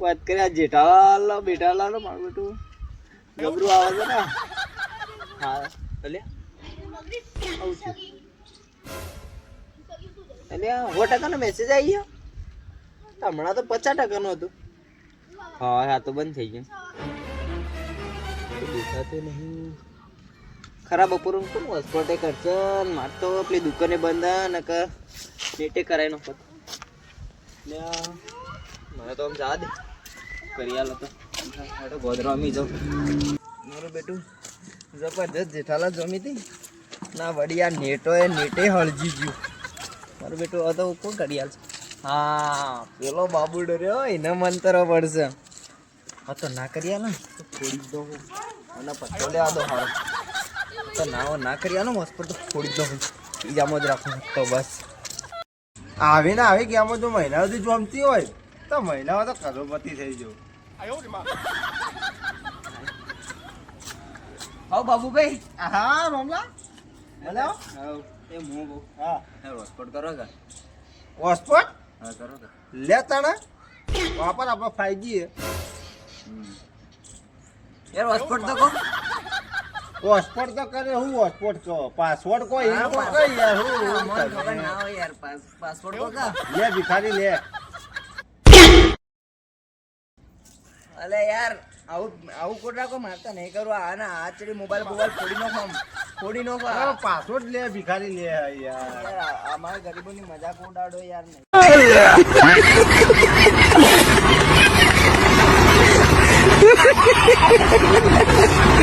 વાત કર્યા જેઠાલાલ બેઠાલાલ મારું બેટું. ગબરું આવે છે ને? હા એટલે? એટલે સો ટકાનો મેસેજ આવી ગયો? હમણાં તો પચાસ ટકાનું હતું. હા હા તો બંધ થઈ ગયું. નહીં. ખરાબ બપોર કોણ? હોસ્પિટે કરશે ને માર તો પેલી દુકાને બંધ ને કે નેટે કરાવી નો લ્યા, મને તો આમ જા દે કરી તો. અમી જાઉં. મારું બેટું જબરજસ્ત જેઠાલા જમી હતી. ના આ નેટો એ નેટે હળજી ગયું. મારું બેટું હવે કોણ આલશે હા, પેલો બાબુ ડર્યો એને મંતરો પડશે હા તો ના કર્યા ને. તો ફોડી દો અને પત્તો લેવા દો હારો. તો ના ના કરી આલો મસ્ત પર તો ફોડી દો બીજામાં જ રાખું તો બસ. આવે ને આવે ગયામાં જો મહિના સુધી જમતી હોય. તો મહિનામાં તો કરોડપતિ થઈ જવું હા બાબુભાઈ. હા રોમલા? બોલો. હા એ હા હા. હોસ્પોટ કરો કે? હોસ્પોટ હા કરો કે? લે તાણે. વાપર આપણો ફાઈજી યાર હોસ્પોટ તો કહો. હોસ્પોટ તો કરે હું હોસ્પોટ કહો? પાસવર્ડ કોઈ હા, એમ તો પાસ- કઈ યાર હું હા, હું મને ખબર તમે? ના હોય યાર પાસ- પાસપોર્ટ તો કા? લે ભિખારી લે. અલે યાર આવું આવું કોટ રાખો મારતા નહીં કરું. આ ના આ ચડી મોબાઈલ મોબાઈલ ફોડી નાખો આમ. ફોડી નાખો આ. પાસવર્ડ લે ભિખારી લે યાર. યાર આ- અમારા ગરીબોની મજાક ઉડાડો યાર નહીં.